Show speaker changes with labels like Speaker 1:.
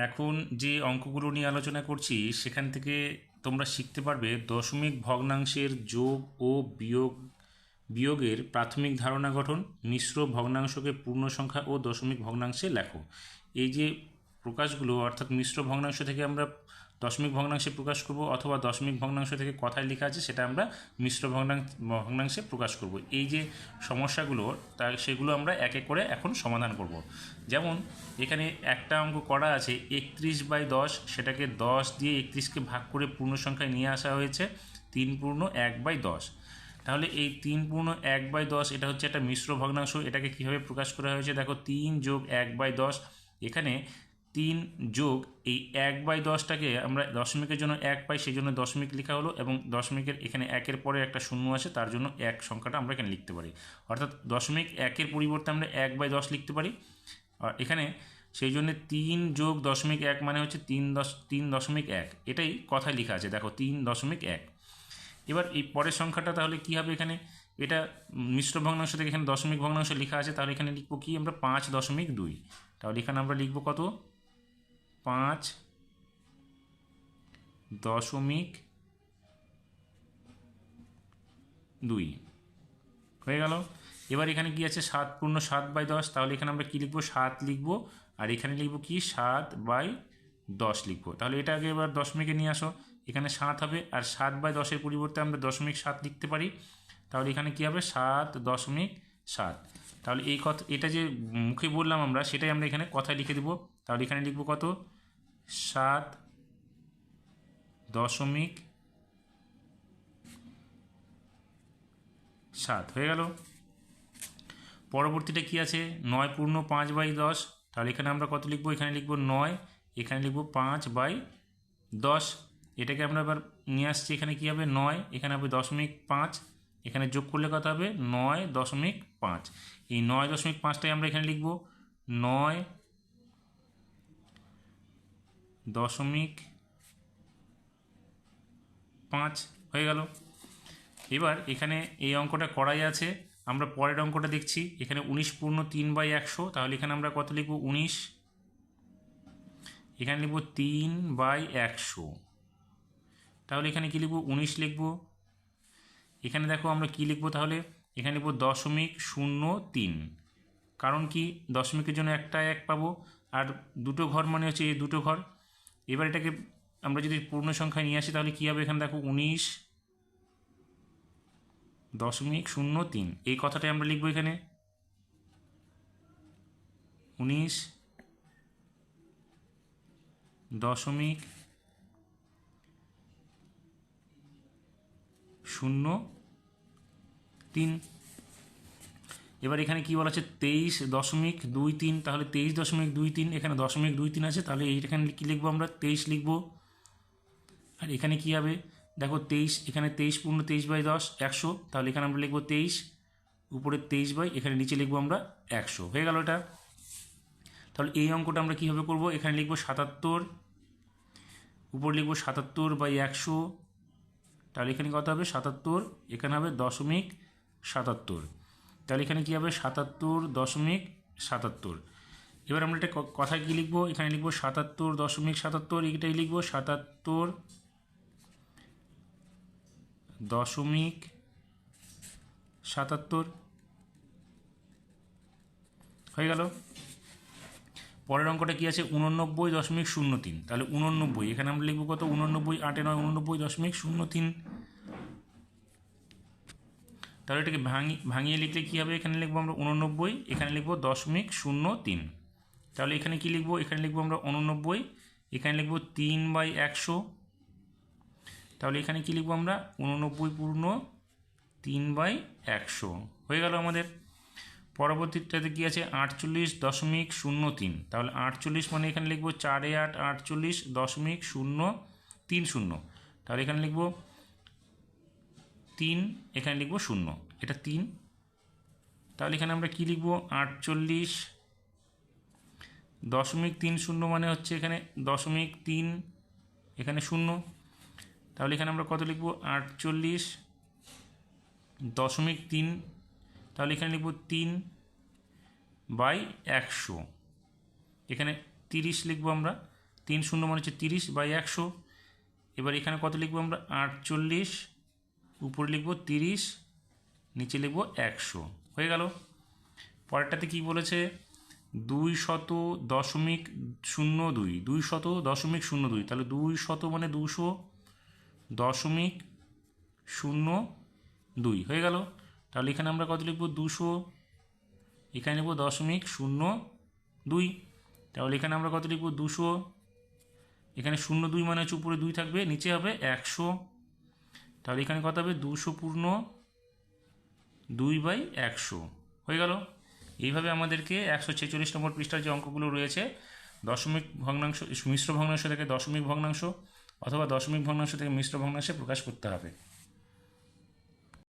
Speaker 1: এখন যে অঙ্কগুলো নিয়ে আলোচনা করছি, সেখান থেকে তোমরা শিখতে পারবে দশমিক ভগ্নাংশের যোগ ও বিয়োগ, বিয়োগের প্রাথমিক ধারণা গঠন, মিশ্র ভগ্নাংশকে পূর্ণ সংখ্যা ও দশমিক ভগ্নাংশে লেখো। এই যে প্রকাশগুলো, অর্থাৎ মিশ্র ভগ্নাংশ থেকে আমরা দশমিক ভগ্নাংশে প্রকাশ করব অথবা দশমিক ভগ্নাংশ থেকে কথায় লেখা আছে, সেটা আমরা মিশ্র ভগ্নাংশ ভগ্নাংশে প্রকাশ করব। এই যে সমস্যাগুলো, তা সেগুলো আমরা এক এক করে এখন সমাধান করব। যেমন, এখানে একটা অঙ্ক করা আছে, একত্রিশ বাই দশ, সেটাকে দশ দিয়ে একত্রিশকে ভাগ করে পূর্ণ সংখ্যায় নিয়ে আসা হয়েছে, তিন পূর্ণ এক বাই দশ। তাহলে এই তিন পূর্ণ এক বাই দশ, এটা হচ্ছে একটা মিশ্র ভগ্নাংশ, এটাকে কীভাবে প্রকাশ করা হয়েছে? দেখো, তিন যোগ এক বাই দশ, এখানে তিন যোগ এই এক বাই দশটাকে আমরা দশমিকের জন্য এক পাই সেই জন্য দশমিক লেখা হলো এবং দশমিকের এখানে একের পরে একটা শূন্য আছে তার জন্য এক সংখ্যাটা আমরা এখানে লিখতে পারি। অর্থাৎ দশমিক একের পরিবর্তে আমরা এক বাই দশ লিখতে পারি। আর এখানে সেই জন্য তিন যোগ দশমিক এক মানে হচ্ছে তিন দশ, তিন দশমিক এক। এটাই কথায় লেখা আছে, দেখো তিন দশমিক এক। এবার এই পরের সংখ্যাটা তাহলে কী হবে এখানে? এটা মিশ্র ভগ্নাংশ থেকে এখানে দশমিক ভগ্নাংশ লেখা আছে, তাহলে এখানে লিখব কি? আমরা পাঁচ দশমিক দুই। তাহলে এখানে আমরা লিখব কত? পাঁচ দশমিক দুই। হয়ে গেল। এবার এখানে কি আছে? সাত পূর্ণ সাত বাই দশ। তাহলে এখানে আমরা কী লিখব? সাত লিখব। আর এখানে লিখব কি? সাত বাই দশ লিখব। তাহলে এটা আগে এবার দশমিকে নিয়ে আসো। এখানে সাত হবে। আর সাত বাই দশের পরিবর্তে আমরা দশমিক সাত লিখতে পারি। তাহলে এখানে কী হবে? সাত দশমিক সাত। তাহলে এই কথা এটা যে মুখে বললাম আমরা, সেটাই আমরা এখানে কথায় লিখে দেবো। তাহলে এখানে লিখব কত? সাত দশমিক সাত। হয়ে গেল। পরবর্তীটা কি আছে? নয় পূর্ণ পাঁচ বাই দশ। তাহলে এখানে আমরা কত লিখব? এখানে লিখব নয়, এখানে লিখব পাঁচ বাই দশ। এটাকে আমরা এবার নিয়ে আসছি, এখানে কী হবে? নয়, এখানে হবে দশমিক পাঁচ। এখানে যোগ করলে কত হবে? নয় দশমিক পাঁচ। এই নয় দশমিক পাঁচটাই আমরা এখানে লিখব। নয় দশমিক পাঁচ হয়ে গেল। এবার এখানে এই অঙ্কটা করাই আছে। আমরা পরের অঙ্কটা দেখছি। এখানে উনিশ পূর্ণ তিন বাই একশো। তাহলে এখানে আমরা কত লিখব? উনিশ। এখানে লিখব তিন বাই একশো। তাহলে এখানে কী লিখব? উনিশ লিখব। এখানে দেখো আমরা কী লিখব তাহলে? এখানে লিখব দশমিক শূন্য তিন। কারণ কি? দশমিকের জন্য একটা এক পাবো। আর দুটো ঘর মানে হচ্ছে এই দুটো ঘর। এবার এটাকে আমরা যদি পূর্ণ সংখ্যায় নিয়ে আসি তাহলে কী হবে? এখানে দেখো উনিশ দশমিক শূন্য তিন। এই কথাটাই আমরা লিখব এখানে। উনিশ দশমিক শূন্য, তিন। এবার এখানে কী বলা আছে? তেইশ দশমিক দুই তিন, তাহলে তেইশ দশমিক দুই তিন, এখানে দশমিক দুই তিন আছে, তাহলে এইখানে কী লিখব আমরা? তেইশ লিখব। আর এখানে কী হবে? দেখো তেইশ, এখানে তেইশ পূর্ণ তেইশ বাই দশ, একশো। তাহলে এখানে আমরা লিখব তেইশ, উপরে তেইশ বাই, এখানে নিচে লিখব আমরা একশো। হয়ে গেল এটা। তাহলে এই অঙ্কটা আমরা কীভাবে করব? এখানে লিখব সাতাত্তর, উপর লিখব সাতাত্তর বাই একশো তাহলে এখানে কত হবে? সাতাত্তর। এখানে হবে দশমিক সাতাত্তর। তাহলে এখানে কী হবে? সাতাত্তর দশমিক সাতাত্তর। এবার আমরা একটা কথায় কী লিখব? এখানে লিখব সাতাত্তর দশমিক সাতাত্তর, এটাই লিখব সাতাত্তর দশমিক সাতাত্তর। হয়ে গেল? পরের অঙ্কটা কী আছে? উননব্বই দশমিক শূন্য তিন। তাহলে উননব্বই এখানে আমরা লিখব কত? উননব্বই আটে নয় উননব্বই দশমিক শূন্য তিন। তাহলে এটাকে ভাঙি, ভাঙিয়ে লিখলে কী হবে? এখানে লিখব আমরা উননব্বই এখানে লিখব দশমিক শূন্য তিন। তাহলে এখানে কী লিখব? এখানে লিখব আমরা উননব্বই এখানে লিখব তিন বাই একশো। তাহলে এখানে কী লিখব আমরা? উননব্বই পূর্ণ তিন বাই একশো। হয়ে গেল আমাদের। পরবর্তীটাতে কী আছে? আটচল্লিশ দশমিক শূন্য তিন। তাহলে আটচল্লিশ মানে এখানে লিখব চারে আট, আটচল্লিশ দশমিক শূন্য তিন শূন্য। তাহলে এখানে লিখব তিন, এখানে লিখব শূন্য। এটা তিন। তাহলে এখানে আমরা কী লিখব? আটচল্লিশ দশমিক তিন শূন্য মানে হচ্ছে এখানে দশমিক তিন, এখানে শূন্য। তাহলে এখানে আমরা কত লিখব? আটচল্লিশ দশমিক তিন তাহলে এখানে লিখব তিন বাই একশো। এখানে তিরিশ লিখব আমরা। তিন শূন্য মানে হচ্ছে তিরিশ বাই একশো। এবার এখানে কত লিখব আমরা? আটচল্লিশ। উপরে লিখব তিরিশ, নিচে লিখব একশো। হয়ে গেল। পরেরটাতে কি বলেছে? দুই শত দশমিক শূন্য দুই। দুই শত দশমিক শূন্য দুই। তাহলে দুই শত মানে দুশো দশমিক শূন্য দুই। হয়ে গেল। তাহলে এখানে আমরা কত লিখব? দুশো। এখানে লিখব দশমিক শূন্য দুই। তাহলে এখানে আমরা কত লিখব? দুশো। এখানে শূন্য দুই মানে হচ্ছে উপরে দুই থাকবে, নিচে হবে একশো। তাহলে এখানে কত হবে? দুশো পূর্ণ দুই বাই একশো। হয়ে গেল। এইভাবে আমাদেরকে একশো ছেচল্লিশ নম্বর পৃষ্ঠার যে অঙ্কগুলো রয়েছে, দশমিক ভগ্নাংশ, মিশ্র ভগ্নাংশ থেকে দশমিক ভগ্নাংশ অথবা দশমিক ভগ্নাংশ থেকে মিশ্র ভগ্নাংশে প্রকাশ করতে হবে।